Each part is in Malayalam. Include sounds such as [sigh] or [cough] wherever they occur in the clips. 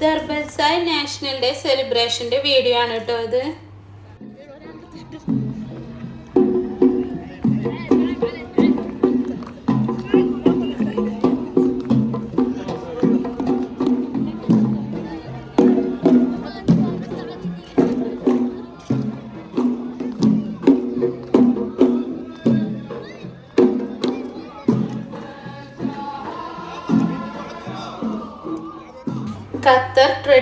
ദർബൽസായ് നാഷണൽ ഡേ സെലിബ്രേഷന്റെ വീഡിയോ ആണ് കേട്ടോ ഇത്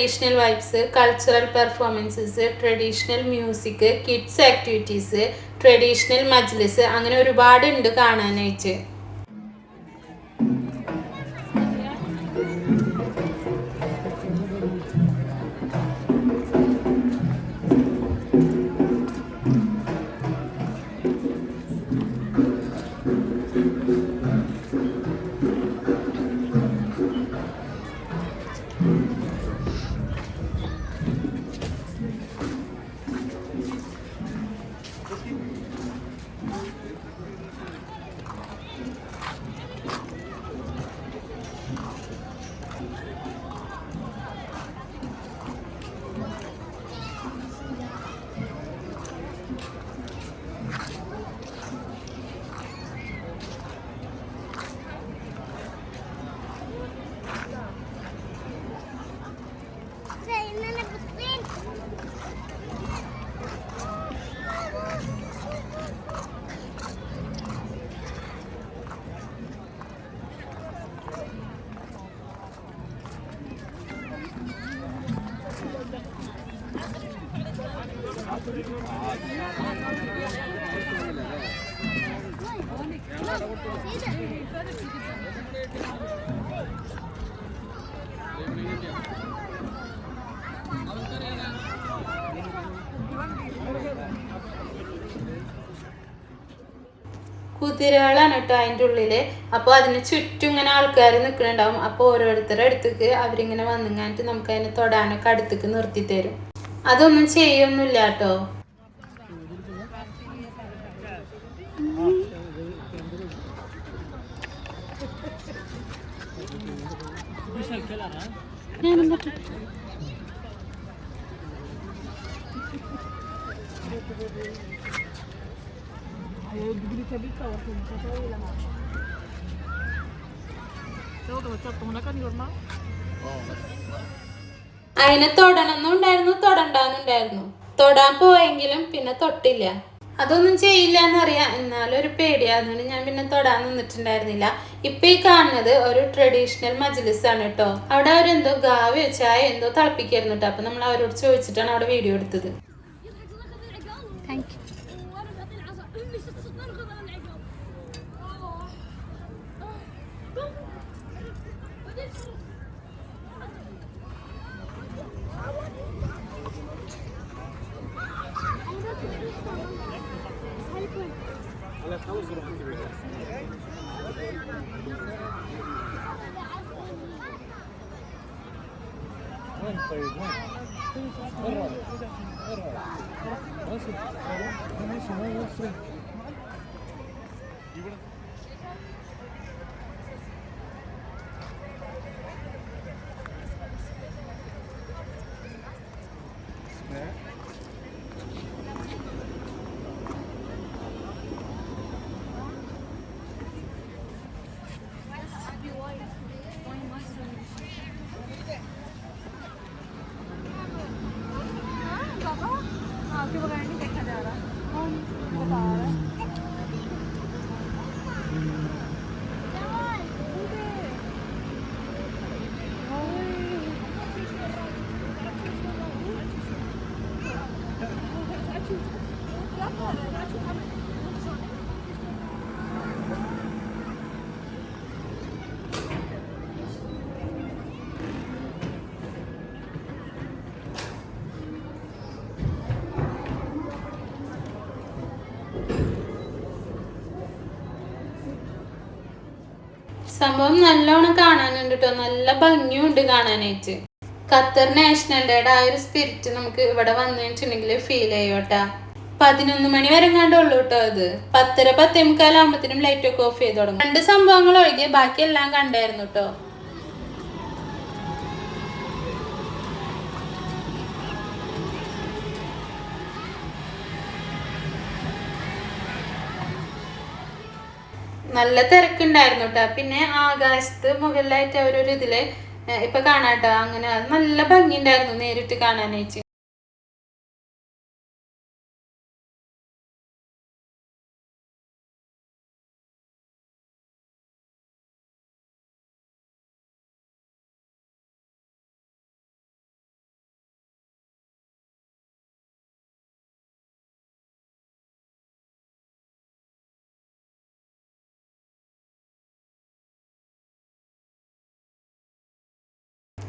traditional vibes cultural performances traditional music kids activities traditional മജ്ലിസ് അങ്ങനെ ഒരുപാട് ഉണ്ട് കാണാനായിട്ട്. കുതിരകളാണ് കേട്ടോ അതിന്റെ ഉള്ളിൽ അപ്പോൾ അതിന് ചുറ്റും ഇങ്ങനെ ആൾക്കാർ നിൽക്കുന്നുണ്ടാവും അപ്പോൾ ഓരോരുത്തരുടെ അടുത്തേക്ക് അവരിങ്ങനെ വന്നിങ്ങാനിട്ട് നമുക്ക് അതിനെ തൊടാനൊക്കെ അടുത്തേക്ക് നിർത്തി തരും അതൊന്നും ചെയ്യൊന്നുമില്ല കേട്ടോ. [laughs] [laughs] അതിനെ തൊടണമെന്നും ഉണ്ടായിരുന്നു തൊടണ്ടെന്നുണ്ടായിരുന്നു. തൊടാൻ പോയെങ്കിലും പിന്നെ തൊട്ടില്ല. അതൊന്നും ചെയ്യില്ല എന്നറിയാം എന്നാലും ഒരു പേടിയാതുകൊണ്ട് ഞാൻ പിന്നെ തൊടാൻ നിന്നിട്ടുണ്ടായിരുന്നില്ല. ഇപ്പൊ ഈ കാണുന്നത് ഒരു ട്രഡീഷണൽ മജ്ലിസ് ആണ് കേട്ടോ. അവിടെ അവരെന്തോ ഗാവി ചായ എന്തോ തിളപ്പിക്കായിരുന്നു കേട്ടോ. അപ്പൊ നമ്മൾ അവരോട് ചോദിച്ചിട്ടാണ് അവിടെ വീഡിയോ എടുത്തത്. وين طيب وين؟ برا برا وصل ماشي وين സംഭവം നല്ലോണം കാണാനുണ്ട് കേട്ടോ നല്ല ഭംഗിയുണ്ട് കാണാനായിട്ട്. ഖത്തർ നാഷണൽ ഡേയുടെ ആ ഒരു സ്പിരിറ്റ് നമുക്ക് ഇവിടെ വന്നു വെച്ചിട്ടുണ്ടെങ്കിൽ ഫീൽ ചെയ്യോട്ടാ. പതിനൊന്ന് മണി വരെ കണ്ടുള്ളൂ കേട്ടോ അത് പത്തര പത്തേമുക്കാലാകുമ്പോഴത്തേനും ലൈറ്റൊക്കെ ഓഫ് ചെയ്ത് തുടങ്ങും. രണ്ട് സംഭവങ്ങൾ ഒഴികെ ബാക്കി എല്ലാം കണ്ടായിരുന്നു കേട്ടോ നല്ല തിരക്കുണ്ടായിരുന്നു കേട്ടോ പിന്നെ ആകാശത്ത് മുകളിലായിട്ട് അവരൊരു ഇതിൽ ഇപ്പൊ കാണാട്ടോ അങ്ങനെ നല്ല ഭംഗിയുണ്ടായിരുന്നു നേരിട്ട് കാണാനായിട്ട്.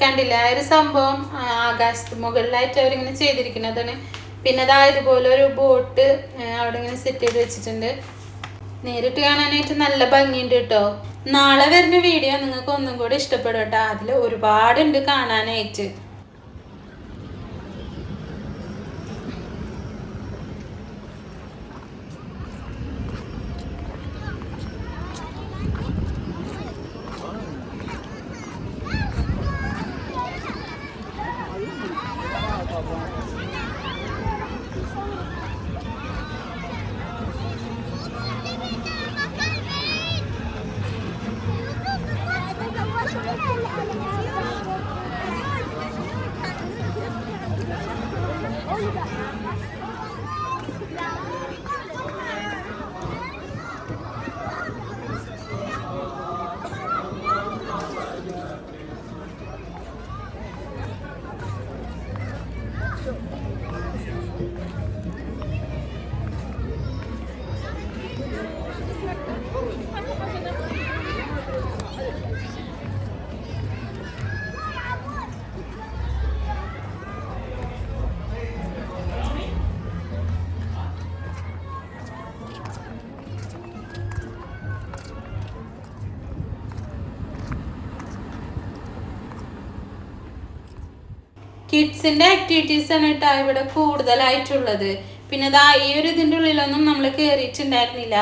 കണ്ടില്ല? ആ ഒരു സംഭവം ആകാശത്ത് മുകളിലായിട്ട് അവരിങ്ങനെ ചെയ്തിരിക്കുന്നതാണ്. പിന്നെ അതായതുപോലെ ഒരു ബോട്ട് അവിടെ ഇങ്ങനെ സെറ്റ് ചെയ്ത് വെച്ചിട്ടുണ്ട്. നേരിട്ട് കാണാനായിട്ട് നല്ല ഭംഗിയുണ്ട് കേട്ടോ. നാളെ വരുന്ന വീഡിയോ നിങ്ങൾക്ക് ഒന്നും കൂടി ഇഷ്ടപ്പെടും കേട്ടോ. അതിൽ ഒരുപാടുണ്ട് കാണാനായിട്ട്. ആക്ടിവിറ്റീസ് ആണ് കേട്ടോ ഇവിടെ കൂടുതലായിട്ടുള്ളത്. പിന്നെ ദാ ഈ ഒരു ഇതിന്റെ ഉള്ളിലൊന്നും നമ്മൾ കയറിയിട്ടുണ്ടായിരുന്നില്ല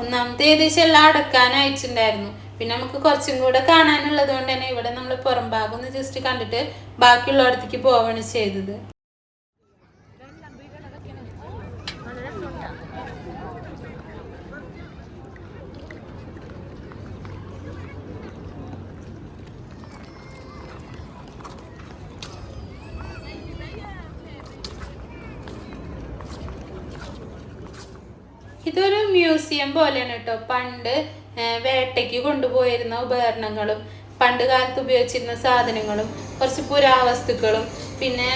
ഒന്നാമത്തെ ഏകദേശം എല്ലാം അടക്കാനായിട്ടുണ്ടായിരുന്നു പിന്നെ നമുക്ക് കുറച്ചും കൂടെ കാണാനുള്ളത് കൊണ്ട് തന്നെ ഇവിടെ നമ്മൾ പുറം ഭാഗം ഒന്ന് ജസ്റ്റ് കണ്ടിട്ട് ബാക്കിയുള്ളടത്തേക്ക് പോവാണ് ചെയ്തത്. മ്യൂസിയം പോലെയാണ് കേട്ടോ പണ്ട് വേട്ടയ്ക്ക് കൊണ്ടുപോയിരുന്ന ഉപകരണങ്ങളും പണ്ട് കാലത്ത് ഉപയോഗിച്ചിരുന്ന സാധനങ്ങളും കുറച്ച് പുരാവസ്തുക്കളും പിന്നെ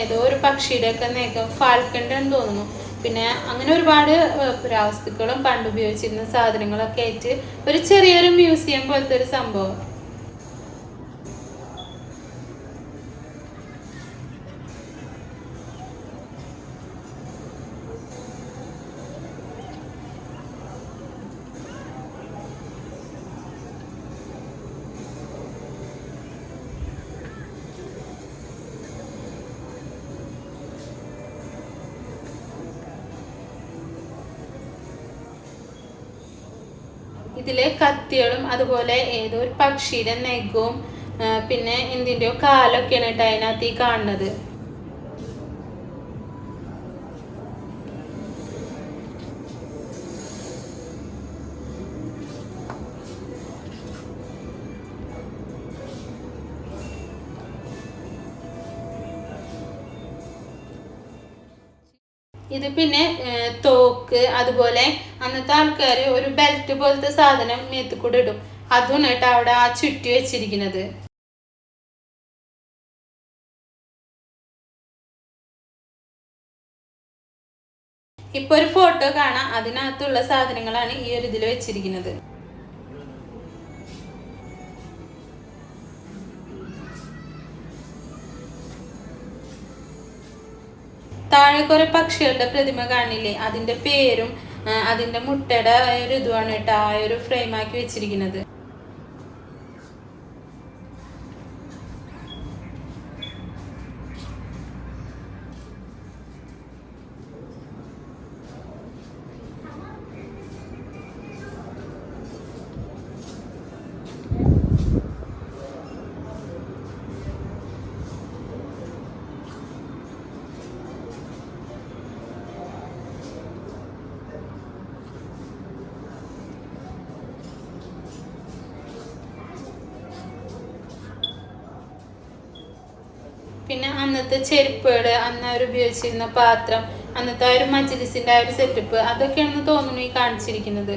ഏതോ ഒരു പക്ഷിയുടെ ഒക്കെ നേക്കം ഫാൽക്കന്റെ എന്ന് തോന്നുന്നു. പിന്നെ അങ്ങനെ ഒരുപാട് പുരാവസ്തുക്കളും പണ്ട് ഉപയോഗിച്ചിരുന്ന സാധനങ്ങളൊക്കെ ആയിട്ട് ഒരു ചെറിയൊരു മ്യൂസിയം പോലത്തെ ഒരു സംഭവം. ഇതിലെ കത്തികളും അതുപോലെ ഏതോ ഒരു പക്ഷിയുടെ നെഗവും പിന്നെ എന്തിന്റെയോ കാലൊക്കെയാണ് കേട്ടോ അതിനകത്ത് ഈ കാണുന്നത്. ഇത് പിന്നെ തോക്ക് അതുപോലെ അന്നത്തെ ആൾക്കാർ ഒരു ബെൽറ്റ് പോലത്തെ സാധനം മേത്ത് കൂടെ ഇടും. അതും കേട്ടോ അവിടെ ആ ചുറ്റി വെച്ചിരിക്കുന്നത്. ഇപ്പൊ ഒരു ഫോട്ടോ കാണാം. അതിനകത്തുള്ള സാധനങ്ങളാണ് ഈ ഒരു ഇതിൽ വെച്ചിരിക്കുന്നത്. താഴെ കുറെ പക്ഷികളുടെ പ്രതിമ കാണില്ലേ? അതിന്റെ പേരും ആ, അതിന്റെ മുട്ടയുടെ ഒരു ഇതുമാണ് കേട്ടോ ആ ഒരു ഫ്രെയിം ആക്കി വെച്ചിരിക്കുന്നത്. പിന്നെ അന്നത്തെ ചെരുപ്പുകൾ അന്ന് അവർ ഉപയോഗിച്ചിരുന്ന പാത്രം അന്നത്തെ ആ ഒരു മജിലിസിന്റെ ആ ഒരു സെറ്റപ്പ് അതൊക്കെയാണെന്ന് തോന്നുന്നു ഈ കാണിച്ചിരിക്കുന്നത്.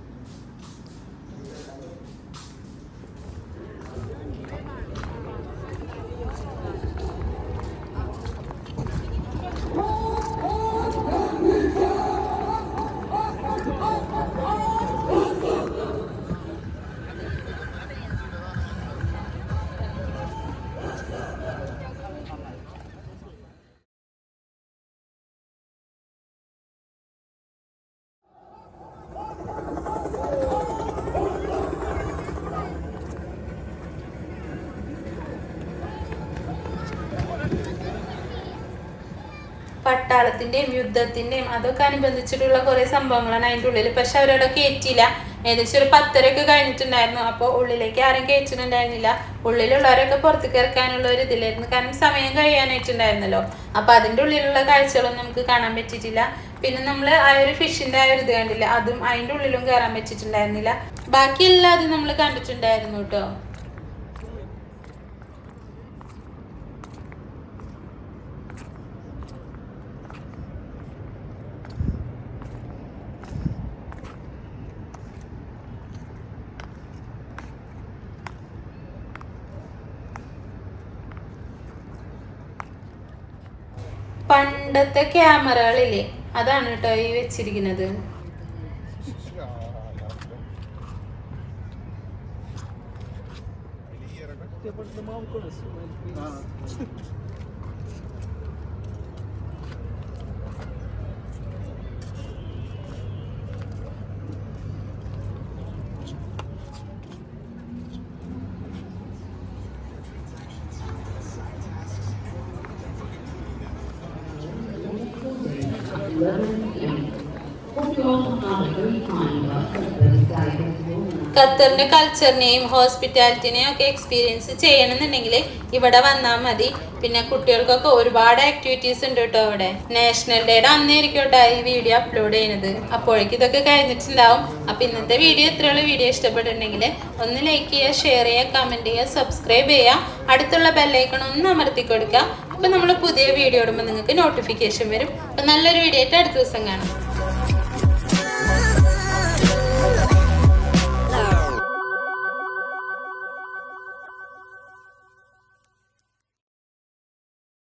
പട്ടാളത്തിന്റെയും യുദ്ധത്തിന്റെയും അതൊക്കെ അനുബന്ധിച്ചിട്ടുള്ള കുറെ സംഭവങ്ങളാണ് അതിന്റെ ഉള്ളിൽ പക്ഷെ അവരവിടെ കയറ്റിയില്ല ഏകദേശം ഒരു പത്തരയൊക്കെ കഴിഞ്ഞിട്ടുണ്ടായിരുന്നു. അപ്പോൾ ഉള്ളിലേക്ക് ആരും കയറ്റിട്ടുണ്ടായിരുന്നില്ല ഉള്ളിലുള്ളവരൊക്കെ പുറത്തേക്ക് ഇറക്കാനുള്ള ഒരു ഇതിലായിരുന്നു. കാരണം സമയം കഴിയാനായിട്ടുണ്ടായിരുന്നല്ലോ. അപ്പൊ അതിന്റെ ഉള്ളിലുള്ള കാഴ്ചകളൊന്നും നമുക്ക് കാണാൻ പറ്റിയിട്ടില്ല. പിന്നെ നമ്മൾ ആ ഒരു ഫിഷിന്റെ ആ ഒരു ഇത് കണ്ടില്ല? അതും അതിന്റെ ഉള്ളിലും കയറാൻ പറ്റിയിട്ടുണ്ടായിരുന്നില്ല. ബാക്കി എല്ലാതും നമ്മൾ കണ്ടിട്ടുണ്ടായിരുന്നു കേട്ടോ. പണ്ടത്തെ ക്യാമറകളില്ലേ? അതാണ് കേട്ടോ ഈ വെച്ചിരിക്കുന്നത്. ഖത്തറിന്റെ കൾച്ചറിനെയും ഹോസ്പിറ്റാലിറ്റിനെയും ഒക്കെ എക്സ്പീരിയൻസ് ചെയ്യണമെന്നുണ്ടെങ്കിൽ ഇവിടെ വന്നാൽ മതി. പിന്നെ കുട്ടികൾക്കൊക്കെ ഒരുപാട് ആക്ടിവിറ്റീസ് ഉണ്ട് കേട്ടോ അവിടെ. നാഷണൽ ഡേയുടെ അന്നേരിക്കും കേട്ടോ ഈ വീഡിയോ അപ്ലോഡ് ചെയ്യുന്നത് അപ്പോഴേക്കും ഇതൊക്കെ കഴിഞ്ഞിട്ടുണ്ടാവും. അപ്പൊ ഇന്നത്തെ വീഡിയോ ഇത്രയുള്ള വീഡിയോ ഇഷ്ടപ്പെട്ടിട്ടുണ്ടെങ്കിൽ ഒന്ന് ലൈക്ക് ചെയ്യുക ഷെയർ ചെയ്യുക കമന്റ് ചെയ്യുക സബ്സ്ക്രൈബ് ചെയ്യുക. അടുത്തുള്ള ബെല്ലൈക്കൺ ഒന്ന് അമർത്തി കൊടുക്കുക. അപ്പൊ നമ്മൾ പുതിയ വീഡിയോ ഇടുമ്പോൾ നിങ്ങൾക്ക് നോട്ടിഫിക്കേഷൻ വരും. അപ്പം നല്ലൊരു വീഡിയോ ആയിട്ട് അടുത്ത ദിവസം കാണാം.